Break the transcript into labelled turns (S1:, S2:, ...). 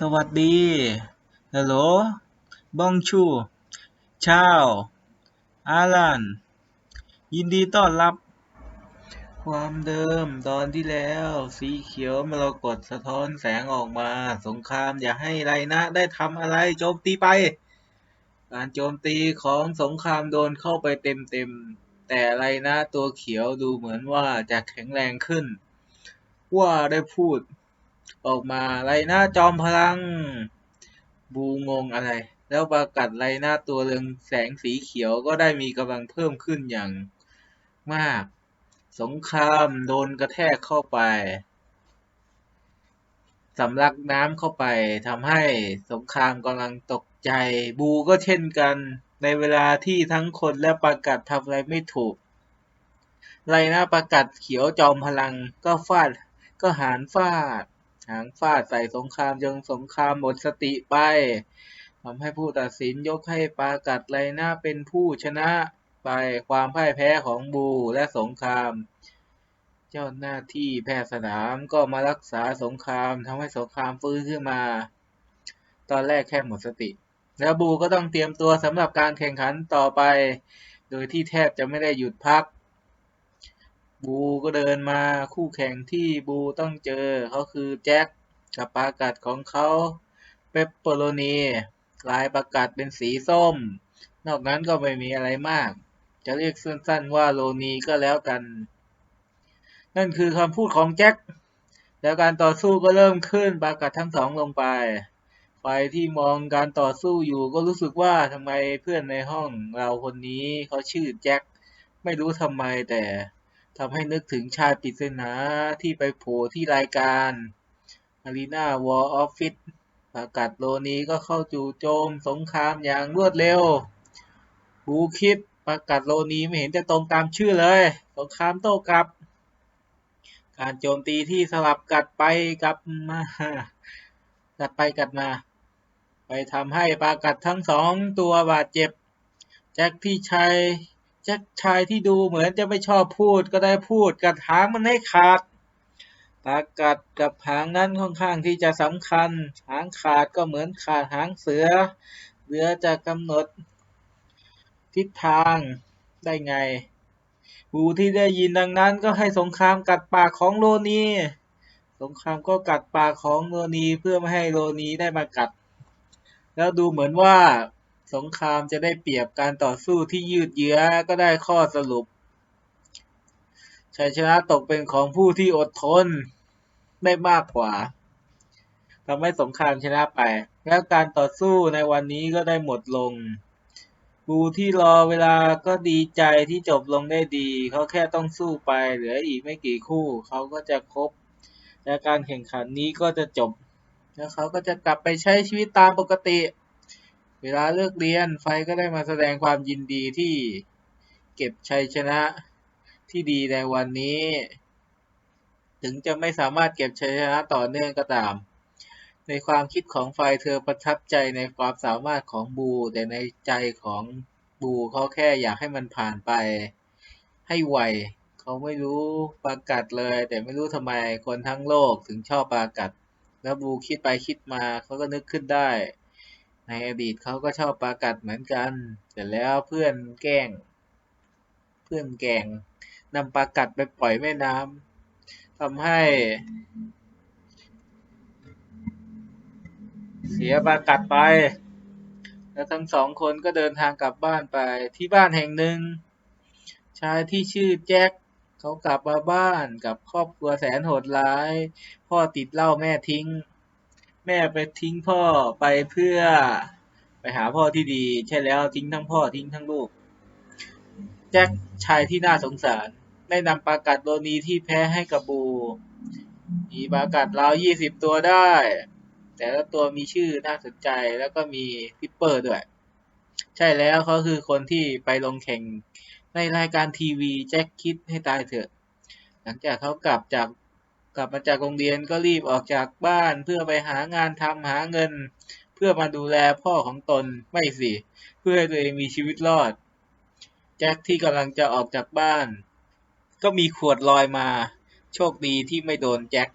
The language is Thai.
S1: สวัสดีฮัลโหลบองชูชาวอาลันยินดีต้อนรับ ความเดิมตอนที่แล้ว สีเขียวมรกตสะท้อนแสงออกมา สงครามอย่าให้ไรนะ ได้ทำอะไรโจมตีไป การโจมตีของสงครามโดนเข้าไปเต็มๆแต่ไรนะตัวเขียวดูเหมือนว่าจะแข็งแรงขึ้น ว่าได้พูด ออกมาไรนะจอมพลัง บูงงอะไร แล้วประกัดไรนะตัวเรืองแสงสีเขียวก็ได้มีกำลังเพิ่มขึ้นอย่างมาก สงครามโดนกระแทกเข้าไปสำลักน้ำเข้าไปทำให้สงครามกำลังตกใจ บูก็เช่นกันในเวลาที่ทั้งคนและประกัดทำอะไรไม่ถูกไรนะประกัดเขียวจอมพลังก็ฟาดก็หารฟาด หางฟาดใส่สงครามจนสงครามหมดสติไปทำให้ผู้ตัดสินยกให้ปากัดไรนะเป็นผู้ชนะไปความพ่ายแพ้ของบูและสงคราม เจ้าหน้าที่แพทย์สนามก็มารักษาสงครามทำให้สงครามฟื้นขึ้นมา ตอนแรกแค่หมดสติ แล้วบูก็ต้องเตรียมตัวสำหรับการแข่งขันต่อไป โดยที่แทบจะไม่ได้หยุดพัก บูก็เดินมาคู่แข่งที่บูต้องเจอเขาคือแจ็คกับปากัดของเขาเปปเปอโรนีลายประกัดเป็นสีส้ม นอกนั้นก็ไม่มีอะไรมาก จะเรียกสั้นๆว่าโรนีก็แล้วกัน นั่นคือคำพูดของแจ็คแล้วการต่อสู้ก็เริ่มขึ้นปากัดทั้งสองลงไปฝ่ายที่มองการต่อสู้อยู่ก็รู้สึกว่าทำไมเพื่อนในห้องเราคนนี้เขาชื่อแจ็คไม่รู้ทำไมแต่ ทำให้นึกถึงชายปริศนาที่ไปโผล่ที่รายการ Arena War Office ประกาศโลนี้ก็เข้าจู่โจมสงครามอย่างรวดเร็วบูคิดประกาศโลนี้ไม่เห็นจะตรงตามชื่อเลย สงครามโต้กลับ การโจมตีที่สลับกัดไปกลับมา กัดไปกัดมา ไปทำให้ปากัดทั้งสองตัวบาดเจ็บ แจ็คพี่ชาย แจ็คชายที่ดูเหมือนจะไม่ชอบพูดก็ได้พูดกัดหางมันให้ขาดปากัดกับหางนั้นค่อนข้างที่จะสำคัญ หางขาดก็เหมือนขาดหางเสือ เรือจะกำหนดทิศทางได้ไงบูที่ได้ยินดังนั้นก็ให้สงครามกัดปากของโลนี สงครามก็กัดปากของโลนีเพื่อไม่ให้โลนีได้มากัด แล้วดูเหมือนว่า สงครามจะได้เปรียบการต่อสู้ที่ยืดเยื้อก็ได้ข้อสรุปชัยชนะตกเป็นของผู้ที่อดทนได้มากกว่าทำให้สงครามชนะไป แล้วการต่อสู้ในวันนี้ก็ได้หมดลงบูที่รอเวลาก็ดีใจที่จบลงได้ดี เขาแค่ต้องสู้ไป เหลืออีกไม่กี่คู่ เขาก็จะครบ และการแข่งขันนี้ก็จะจบ แล้วเขาก็จะกลับไปใช้ชีวิตตามปกติ เวลาเลิกเรียนไฟก็ได้มาแสดงความยินดีที่เก็บชัยชนะที่ดีในวันนี้ ถึงจะไม่สามารถเก็บชัยชนะต่อเนื่องก็ตาม ในความคิดของไฟเธอประทับใจในความสามารถของบู แต่ในใจของบูเขาแค่อยากให้มันผ่านไป ให้ไวเขาไม่รู้ปากัดเลย แต่ไม่รู้ทำไมคนทั้งโลกถึงชอบปากัด แล้วบูคิดไปคิดมาเขาก็นึกขึ้นได้ ในอดีตเขาก็ชอบปากัดเหมือนกัน แต่แล้วเพื่อนแกล้ง เพื่อนแกงนำปากัดไปปล่อยแม่น้ำทำให้ เสียปากัดไป แล้วทั้งสองคนก็เดินทางกลับบ้านไปที่บ้านแห่งหนึ่ง ชายที่ชื่อแจ็คเขากลับมาบ้านกับครอบครัวแสนโหดร้าย พ่อติดเหล้าแม่ทิ้ง แม่ไปทิ้งพ่อไปเพื่อไปหาพ่อที่ดี ใช่แล้วทิ้งทั้งพ่อทิ้งทั้งลูก แจ็คชายที่น่าสงสาร ได้นำปากัดโลนีที่แพ้ให้กับบู มีปากัดราวยี่สิบตัวได้ แต่ละตัวมีชื่อน่าสนใจแล้วก็มีพิปเปอร์ด้วย ใช่แล้วเขาคือคนที่ไปลงแข่งในรายการทีวีแจ็คคิดให้ตายเถอะ หลังจากเขากลับจาก กลับมาจากโรงเรียนก็รีบออกจากบ้านเพื่อไปหางานทำหาเงิน เพื่อมาดูแลพ่อของตนไม่สิ เพื่อให้ตัวเองมีชีวิตรอด แจ็คที่กำลังจะออกจากบ้าน ก็มีขวดลอยมา โชคดีที่ไม่โดนแจ็ค